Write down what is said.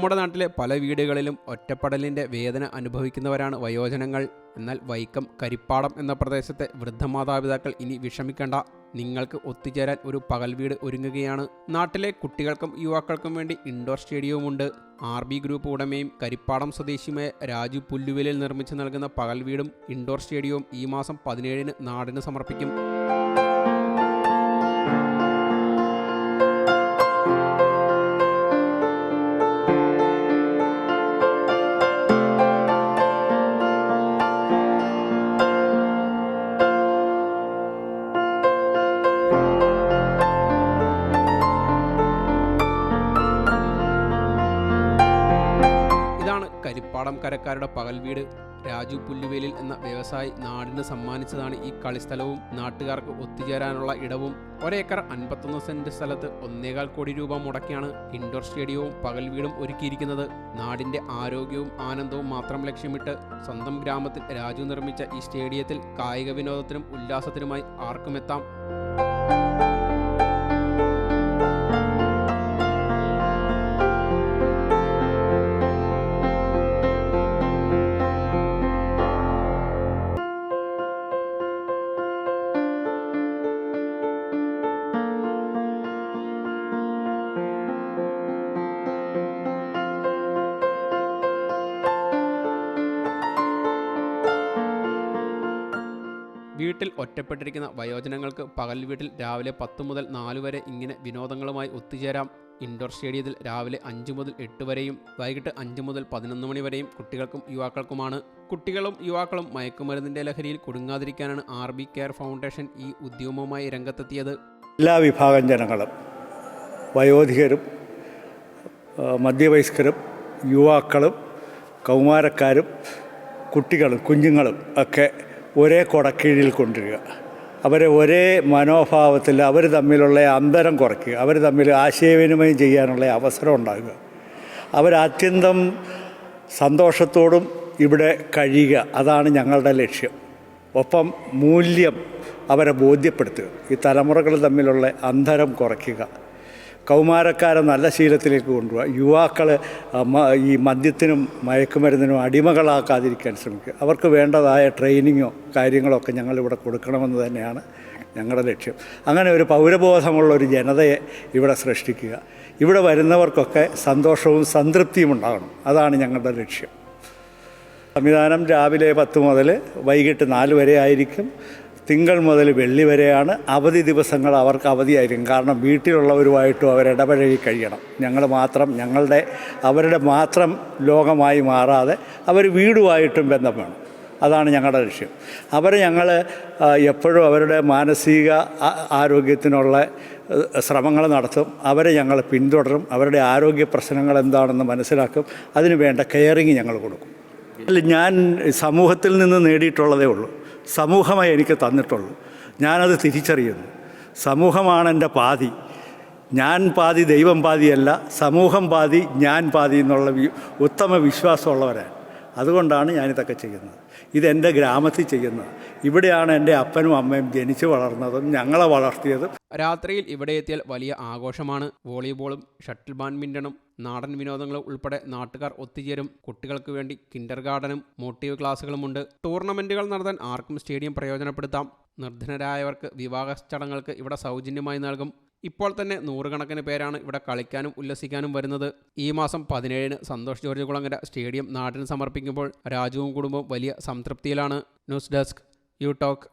നമ്മുടെ നാട്ടിലെ പല വീടുകളിലും ഒറ്റപ്പെടലിന്റെ വേദന അനുഭവിക്കുന്നവരാണ് വയോജനങ്ങൾ. എന്നാൽ വൈക്കം കരിപ്പാടം എന്ന പ്രദേശത്തെ വൃദ്ധമാതാപിതാക്കൾ ഇനി വിഷമിക്കേണ്ട. നിങ്ങൾക്ക് ഒത്തുചേരാൻ ഒരു പകൽ വീട് ഒരുങ്ങുകയാണ്. നാട്ടിലെ കുട്ടികൾക്കും യുവാക്കൾക്കും വേണ്ടി ഇൻഡോർ സ്റ്റേഡിയവുമുണ്ട് ആർ ബി ഗ്രൂപ്പ് ഉടമയും കരിപ്പാടം സ്വദേശിയുമായ രാജു പുല്ലുവിലിൽ നിർമ്മിച്ചു നൽകുന്ന പകൽ വീടും ഇൻഡോർ സ്റ്റേഡിയവും ഈ മാസം പതിനേഴിന് നാടിന് സമർപ്പിക്കും. കരിപ്പാടം കരക്കാരുടെ പകൽ വീട് രാജു പുല്ലുവേലിൽ എന്ന വ്യവസായി നാടിന് സമ്മാനിച്ചതാണ് ഈ കളിസ്ഥലവും. നാട്ടുകാർക്ക് ഒത്തുചേരാനുള്ള ഇടവും ഒരേക്കർ അൻപത്തൊന്ന് സെന്റ് സ്ഥലത്ത് ഒന്നേകാൽ കോടി രൂപ മുടക്കിയാണ് ഇൻഡോർ സ്റ്റേഡിയവും പകൽ വീടും ഒരുക്കിയിരിക്കുന്നത്. നാടിന്റെ ആരോഗ്യവും ആനന്ദവും മാത്രം ലക്ഷ്യമിട്ട് സ്വന്തം ഗ്രാമത്തിൽ രാജു നിർമ്മിച്ച ഈ സ്റ്റേഡിയത്തിൽ കായിക വിനോദത്തിനും ഉല്ലാസത്തിനുമായി ആർക്കുമെത്താം വീട്ടിൽ ഒറ്റപ്പെട്ടിരിക്കുന്ന വയോജനങ്ങൾക്ക് പകൽ വീട്ടിൽ രാവിലെ പത്ത് മുതൽ നാല് വരെ ഇങ്ങനെ വിനോദങ്ങളുമായി ഒത്തുചേരാം. ഇൻഡോർ സ്റ്റേഡിയത്തിൽ രാവിലെ അഞ്ച് മുതൽ എട്ട് വരെയും വൈകിട്ട് അഞ്ച് മുതൽ പതിനൊന്ന് മണി വരെയും കുട്ടികൾക്കും യുവാക്കൾക്കുമാണ്. കുട്ടികളും യുവാക്കളും മയക്കുമരുന്നിന്റെ ലഹരിയിൽ കുടുങ്ങാതിരിക്കാനാണ് ആർ ബി കെയർ ഫൗണ്ടേഷൻ ഈ ഉദ്യമവുമായി രംഗത്തെത്തിയത്. എല്ലാ വിഭാഗം ജനങ്ങളും വയോധികരും മധ്യവയസ്കരും യുവാക്കളും കൗമാരക്കാരും കുട്ടികളും കുഞ്ഞുങ്ങളും ഒക്കെ ഒരേ കൊടക്കീഴിൽ കൊണ്ടുവരിക. അവരെ ഒരേ മനോഭാവത്തിൽ അവർ തമ്മിലുള്ള അന്തരം കുറയ്ക്കുക. അവർ തമ്മിൽ ആശയവിനിമയം ചെയ്യാനുള്ള അവസരം ഉണ്ടാകുക. അവരത്യന്തം സന്തോഷത്തോടും ഇവിടെ കഴിയുക. അതാണ് ഞങ്ങളുടെ ലക്ഷ്യം. ഒപ്പം മൂല്യം അവരെ ബോധ്യപ്പെടുത്തുക. ഈ തലമുറകൾ തമ്മിലുള്ള അന്തരം കുറയ്ക്കുക. കൗമാരക്കാരെ നല്ല ശീലത്തിലേക്ക് കൊണ്ടുപോകുക യുവാക്കളെ ഈ മദ്യത്തിനും മയക്കുമരുന്നിനും അടിമകളാക്കാതിരിക്കാൻ ശ്രമിക്കുക. അവർക്ക് വേണ്ടതായ ട്രെയിനിങ്ങോ കാര്യങ്ങളോ ഒക്കെ ഞങ്ങളിവിടെ കൊടുക്കണമെന്ന് തന്നെയാണ് ഞങ്ങളുടെ ലക്ഷ്യം. അങ്ങനെ ഒരു പൗരബോധമുള്ള ഒരു ജനതയെ ഇവിടെ സൃഷ്ടിക്കുക. ഇവിടെ വരുന്നവർക്കൊക്കെ സന്തോഷവും സംതൃപ്തിയും ഉണ്ടാകണം. അതാണ് ഞങ്ങളുടെ ലക്ഷ്യം. സംവിധാനം രാവിലെ പത്ത് മുതൽ വൈകിട്ട് നാല് വരെ ആയിരിക്കും. തിങ്കൾ മുതൽ വെള്ളി വരെയാണ് അവധി ദിവസങ്ങൾ അവർക്ക് അവധിയായിരിക്കും. കാരണം വീട്ടിലുള്ളവരുമായിട്ടും അവരിടപഴകി കഴിയണം. ഞങ്ങൾ മാത്രം ഞങ്ങളുടെ അവരുടെ മാത്രം ലോകമായി മാറാതെ അവർ വീടുമായിട്ടും ബന്ധം വേണം അതാണ് ഞങ്ങളുടെ ലക്ഷ്യം. അവരെ ഞങ്ങൾ എപ്പോഴും അവരുടെ മാനസിക ആരോഗ്യത്തിനുള്ള ശ്രമങ്ങൾ നടത്തും. അവരെ ഞങ്ങൾ പിന്തുടരും. അവരുടെ ആരോഗ്യ പ്രശ്നങ്ങൾ എന്താണെന്ന് മനസ്സിലാക്കും. അതിന് വേണ്ട കെയറിങ് ഞങ്ങൾ കൊടുക്കും. അല്ല ഞാൻ സമൂഹത്തിൽ നിന്ന് നേടിയിട്ടുള്ളതേ ഉള്ളൂ. സമൂഹമായി എനിക്ക് തന്നിട്ടുള്ളൂ. ഞാനത് തിരിച്ചറിയുന്നു. സമൂഹമാണ് എന്റെ പാതി. ഞാൻ പാതി ദൈവം പാതിയല്ല സമൂഹം പാതി ഞാൻ പാതി എന്നുള്ള ഉത്തമ വിശ്വാസമുള്ളവരാണ്. അതുകൊണ്ടാണ് ഞാനിതൊക്കെ ചെയ്യുന്നത്. ഇതെന്റെ ഗ്രാമത്തിൽ ചെയ്യുന്നത്. ഇവിടെയാണ് എന്റെ അപ്പനും അമ്മയും ജനിച്ചു വളർന്നതും ഞങ്ങളെ വളർത്തിയതും രാത്രിയിൽ ഇവിടെ എത്തിയാൽ വലിയ ആഘോഷമാണ്. വോളിബോളും ഷട്ടിൽ ബാഡ്മിന്റണും നാടൻ വിനോദങ്ങളും ഉൾപ്പെടെ നാട്ടുകാർ ഒത്തുചേരും. കുട്ടികൾക്ക് വേണ്ടി കിൻഡർ ഗാർഡനും മോട്ടീവ് ക്ലാസ്സുകളുമുണ്ട്. ടൂർണമെന്റുകൾ നടത്താൻ ആർക്കും സ്റ്റേഡിയം പ്രയോജനപ്പെടുത്താം. നിർധനരായവർക്ക് വിവാഹ ചടങ്ങുകൾക്ക് ഇവിടെ സൗജന്യമായി നൽകും. ഇപ്പോൾ തന്നെ നൂറുകണക്കിന് പേരാണ് ഇവിടെ കളിക്കാനും ഉല്ലസിക്കാനും വരുന്നത്. ഈ മാസം പതിനേഴിന് സന്തോഷ് ജോർജ് കുളങ്ങര സ്റ്റേഡിയം നാടിന് സമർപ്പിക്കുമ്പോൾ രാജുവും കുടുംബവും വലിയ സംതൃപ്തിയിലാണ്. News desk you talk.